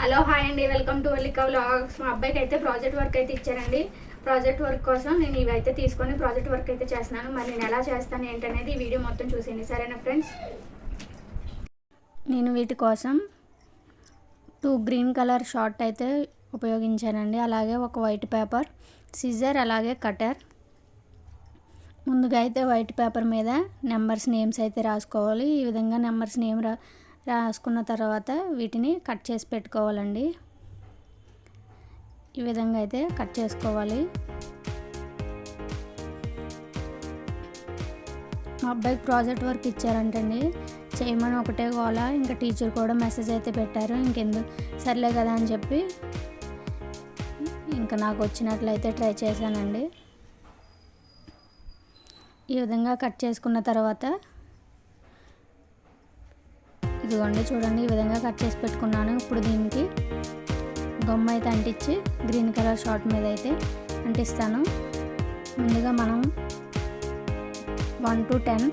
Hello hi అండి. Welcome to Vallika vlogs. మా అబ్బాయికి అయితే ప్రాజెక్ట్ వర్క్ అయితే ఇచ్చారండి. ప్రాజెక్ట్ వర్క్ కోసం నేను ఇవి అయితే తీసుకొని ప్రాజెక్ట్ వర్క్ అయితే చేస్తున్నాను. మరి నేను ఎలా చేస్తాను ఏంటనేది ఈ వీడియో మొత్తం చూసేయండి. సరేనా ఫ్రెండ్స్? నేను వీటి కోసం టూ గ్రీన్ కలర్ షార్ట్ అయితే ఉపయోగించానండి. అలాగే ఒక వైట్ పేపర్ సిజర్ అలాగే కటర్ ముందుగా అయితే వైట్ పేపర్ మీద నెంబర్స్ నేమ్స్ అయితే రాసుకోవాలి. ఈ విధంగా నెంబర్స్ నేమ్ రా రాసుకున్న తర్వాత వీటిని కట్ చేసి పెట్టుకోవాలండి. ఈ విధంగా అయితే కట్ చేసుకోవాలి. మా అబ్బాయికి ప్రాజెక్ట్ వర్క్ ఇచ్చారంటండి. చేయమని ఒకటే గోల ఇంకా టీచర్ కూడా మెసేజ్ అయితే పెట్టారు. ఇంకెందుకు సర్లే కదా అని చెప్పి ఇంకా నాకు వచ్చినట్లయితే ట్రై చేశానండి. ఈ విధంగా కట్ చేసుకున్న తర్వాత ఇదిగోండి చూడండి ఈ విధంగా కట్ చేసి పెట్టుకున్నాను. ఇప్పుడు దీనికి గమ్మ అయితే అంటించి గ్రీన్ కలర్ షార్ట్ మీద అయితే అంటిస్తాను. ముందుగా మనం వన్ టు టెన్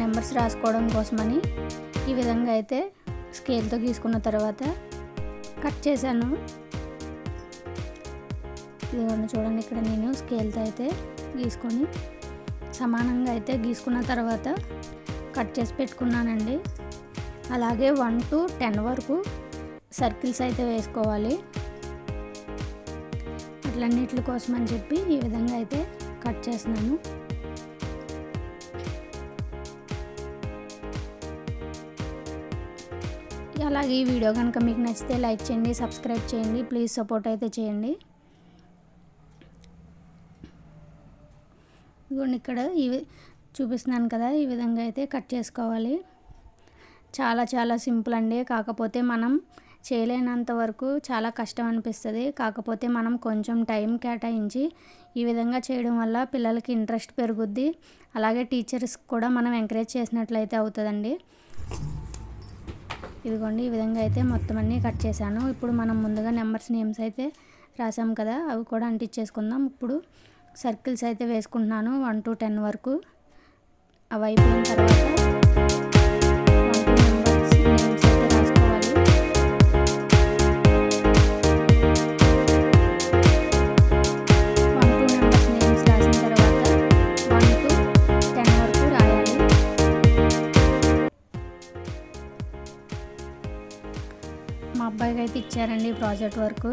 నెంబర్స్ రాసుకోవడం కోసమని ఈ విధంగా అయితే స్కేల్తో గీసుకున్న తర్వాత కట్ చేశాను. ఇదిగోండి చూడండి ఇక్కడ నేను స్కేల్తో అయితే గీసుకొని సమానంగా అయితే గీసుకున్న తర్వాత కట్ చేసి పెట్టుకున్నానండి. అలాగే వన్ టు టెన్ వరకు సర్కిల్స్ అయితే వేసుకోవాలి. అట్లన్నిటి కోసం అని చెప్పి ఈ విధంగా అయితే కట్ చేస్తున్నాను. అలాగే ఈ వీడియో కనుక మీకు నచ్చితే లైక్ చేయండి సబ్స్క్రైబ్ చేయండి ప్లీజ్ సపోర్ట్ అయితే చేయండి. ఇదిగోండి ఇక్కడ ఇవి చూపిస్తున్నాను కదా ఈ విధంగా అయితే కట్ చేసుకోవాలి. చాలా చాలా సింపుల్ అండి. కాకపోతే మనం చేయలేనంత వరకు చాలా కష్టం అనిపిస్తుంది. కాకపోతే మనం కొంచెం టైం కేటాయించి ఈ విధంగా చేయడం వల్ల పిల్లలకి ఇంట్రెస్ట్ పెరుగుద్ది. అలాగే టీచర్స్ కూడా మనం ఎంకరేజ్ చేసినట్లయితే అవుతుందండి. ఇదిగోండి ఈ విధంగా అయితే మొత్తం అన్నీ కట్ చేశాను. ఇప్పుడు మనం ముందుగా నెంబర్స్ నేమ్స్ అయితే రాసాం కదా అవి కూడా అంటించేసుకుందాం. ఇప్పుడు సర్కిల్స్ అయితే వేసుకుంటున్నాను వన్ టు టెన్ వరకు. అవి అయిపోయిన తర్వాత మా అబ్బాయికి అయితే ఇచ్చారండి ప్రాజెక్ట్ వర్క్.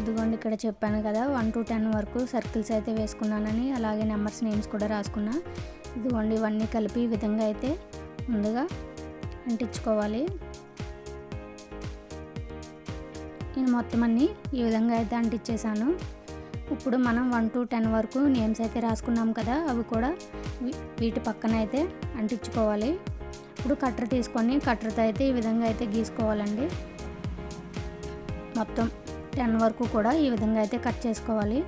ఇదిగోండి ఇక్కడ చెప్పాను కదా వన్ టు టెన్ వరకు సర్కిల్స్ అయితే వేసుకున్నానని అలాగే నెంబర్స్ నేమ్స్ కూడా రాసుకున్నా. ఇదిగోండి ఇవన్నీ కలిపి ఈ విధంగా అయితే ముందుగా అంటించుకోవాలి. నేను మొత్తం అన్నీ ఈ విధంగా అయితే అంటించేసాను ఇప్పుడు మనం వన్ టు టెన్ వరకు నేమ్స్ అయితే రాసుకున్నాం కదా అవి కూడా వీటి పక్కన అయితే అంటించుకోవాలి. ఇప్పుడు కట్టర్ తీసుకొని కట్టర్తో అయితే ఈ విధంగా అయితే గీసుకోవాలండి. మొత్తం టెన్ వరకు కూడా ఈ విధంగా అయితే కట్ చేసుకోవాలి.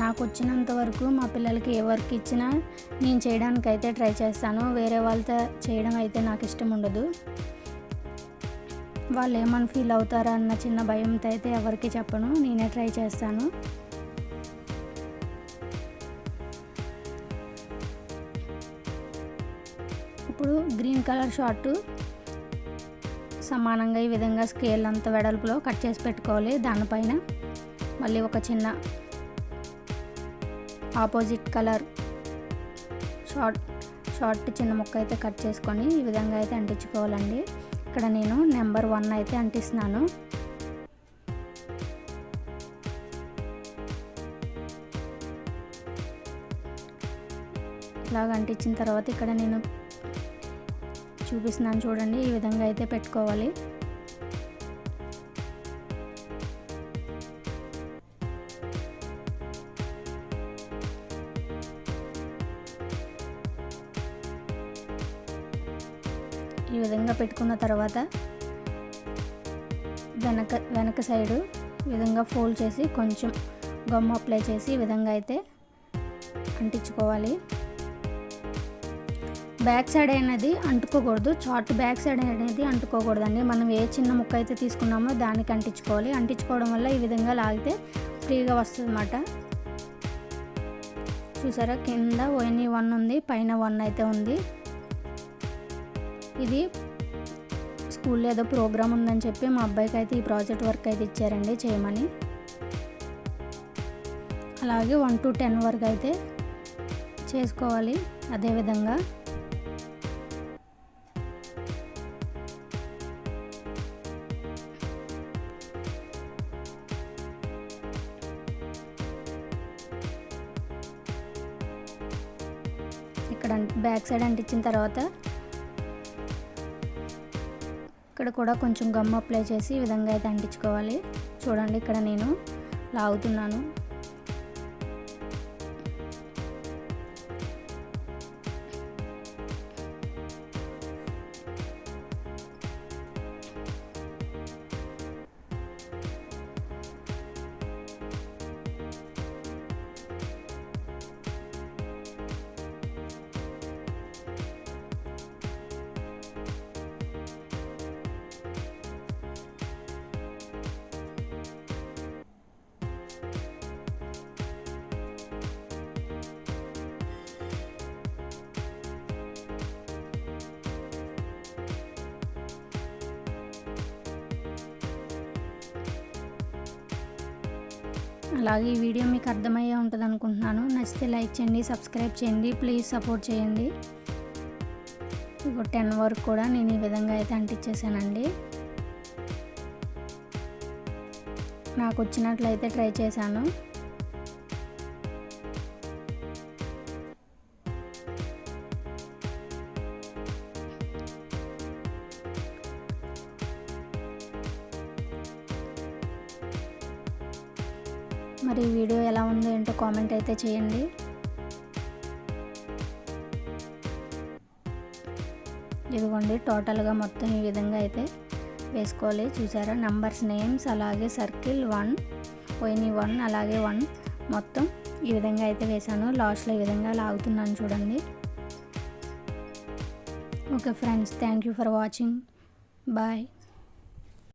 నాకు వచ్చినంత వరకు మా పిల్లలకి ఏ వర్క్ ఇచ్చినా నేను చేయడానికి అయితే ట్రై చేస్తాను. వేరే వాళ్ళతో చేయడం అయితే నాకు ఇష్టం ఉండదు. వాళ్ళు ఏమని ఫీల్ అవుతారా అన్న చిన్న భయంతో అయితే ఎవరికి చెప్పను. నేనే ట్రై చేస్తాను. ఇప్పుడు గ్రీన్ కలర్ షార్ట్ సమానంగా ఈ విధంగా స్కేల్ అంత వెడల్పులో కట్ చేసి పెట్టుకోవాలి. దానిపైన మళ్ళీ ఒక చిన్న ఆపోజిట్ కలర్ షార్ట్ షార్ట్ చిన్న ముక్క అయితే కట్ చేసుకొని ఈ విధంగా అయితే అంటించుకోవాలండి. ఇక్కడ నేను నెంబర్ వన్ అయితే అంటిస్తున్నాను. ఇలాగ అంటించిన తర్వాత ఇక్కడ నేను చూపిస్తున్నాను చూడండి ఈ విధంగా అయితే పెట్టుకోవాలి. ఈ విధంగా పెట్టుకున్న తర్వాత వెనక వెనక సైడు ఈ విధంగా ఫోల్డ్ చేసి కొంచెం గమ్ అప్లై చేసి ఈ విధంగా అయితే అంటించుకోవాలి. బ్యాక్ సైడ్ అనేది అంటుకోకూడదు. చాట్ బ్యాక్ సైడ్ అనేది అంటుకోకూడదండి. మనం ఏ చిన్న ముక్క అయితే తీసుకున్నామో దానికి అంటించుకోవాలి. అంటించుకోవడం వల్ల ఈ విధంగా లాగితే ఫ్రీగా వస్తుంది అన్నమాట చూసారా? కింద ఓఎన్ఈ వన్ ఉంది పైన వన్ అయితే ఉంది. ఇది స్కూల్లో ఏదో ప్రోగ్రామ్ ఉందని చెప్పి మా అబ్బాయికి అయితే ఈ ప్రాజెక్ట్ వర్క్ అయితే ఇచ్చారండి చేయమని. అలాగే వన్ టు టెన్ వరకు అయితే చేసుకోవాలి అదేవిధంగా ఇక్కడ బ్యాక్ సైడ్ అంటించిన తర్వాత ఇక్కడ కూడా కొంచెం గమ్ అప్లై చేసి ఈ విధంగా అయితే అంటించుకోవాలి. చూడండి ఇక్కడ నేను లాగుతున్నాను. అలాగే ఈ వీడియో మీకు అర్థమయ్యే ఉంటుంది అనుకుంటున్నాను నచ్చితే లైక్ చేయండి సబ్స్క్రైబ్ చేయండి ప్లీజ్ సపోర్ట్ చేయండి. ఇప్పుడు టెన్ వరకు కూడా నేను ఈ విధంగా అయితే అంటించేసానండి. నాకు వచ్చినట్లయితే ట్రై చేశాను. మరి వీడియో ఎలా ఉందో ఏంటో కామెంట్ అయితే చేయండి. ఇదిగోండి టోటల్గా మొత్తం ఈ విధంగా అయితే వేసుకోవాలి. చూసారా? నంబర్స్ నేమ్స్ అలాగే సర్కిల్ వన్ పోయిన వన్ అలాగే వన్ మొత్తం ఈ విధంగా అయితే వేసాను లాస్ట్లో ఈ విధంగా లాగుతున్నాను చూడండి. Okay friends thank you for watching. Bye.